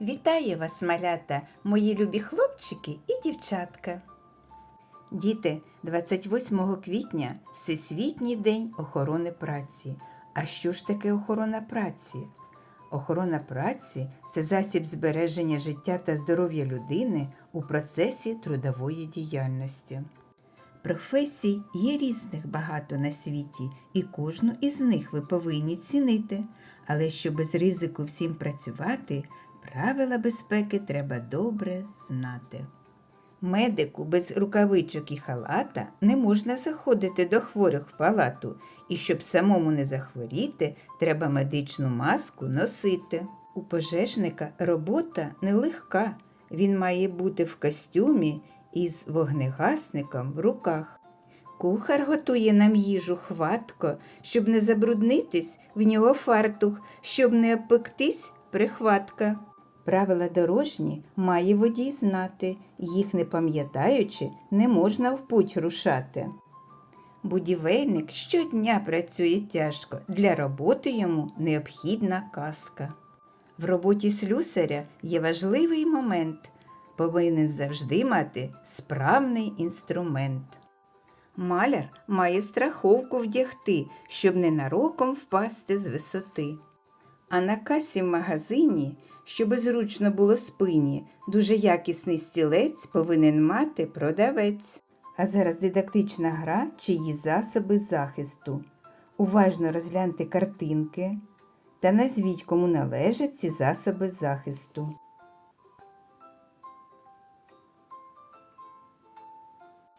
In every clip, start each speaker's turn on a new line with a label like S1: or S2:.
S1: Вітаю вас, малята, мої любі хлопчики і дівчатка. Діти, 28 квітня Всесвітній день охорони праці. А що ж таке охорона праці? Охорона праці це засіб збереження життя та здоров'я людини у процесі трудової діяльності. Професій є різних багато на світі, і кожну із них ви повинні цінити. Але щоб без ризику всім працювати, правила безпеки треба добре знати. Медику без рукавичок і халата не можна заходити до хворих в палату, і щоб самому не захворіти, треба медичну маску носити. У пожежника робота нелегка. Він має бути в костюмі із вогнегасником в руках. Кухар готує нам їжу хватко, щоб не забруднитись в нього фартух, щоб не опектись прихватка. Правила дорожні має водій знати, їх не пам'ятаючи, не можна в путь рушати. Будівельник щодня працює тяжко, для роботи йому необхідна каска. В роботі слюсаря є важливий момент, повинен завжди мати справний інструмент. Маляр має страховку вдягти, щоб ненароком впасти з висоти. А на касі в магазині, щоб зручно було спині, дуже якісний стілець повинен мати продавець. А зараз дидактична гра, чиї засоби захисту. Уважно розгляньте картинки та назвіть, кому належать ці засоби захисту.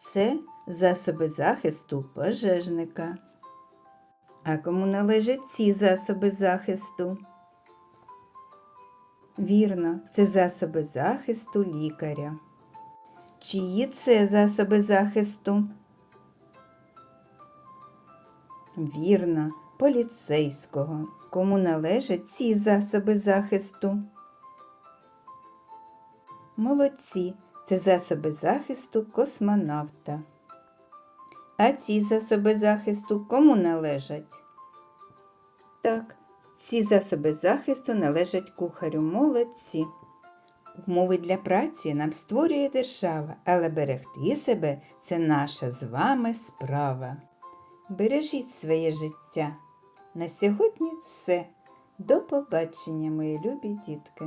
S1: Це засоби захисту пожежника. А кому належать ці засоби захисту? Вірно, це засоби захисту лікаря. Чиї це засоби захисту? Вірно, поліцейського. Кому належать ці засоби захисту? Молодці, це засоби захисту космонавта. А ці засоби захисту кому належать? Так, ці засоби захисту належать кухарю. Молодці. Умови для праці нам створює держава, але берегти себе це наша з вами справа. Бережіть своє життя. На сьогодні все. До побачення, мої любі дітки.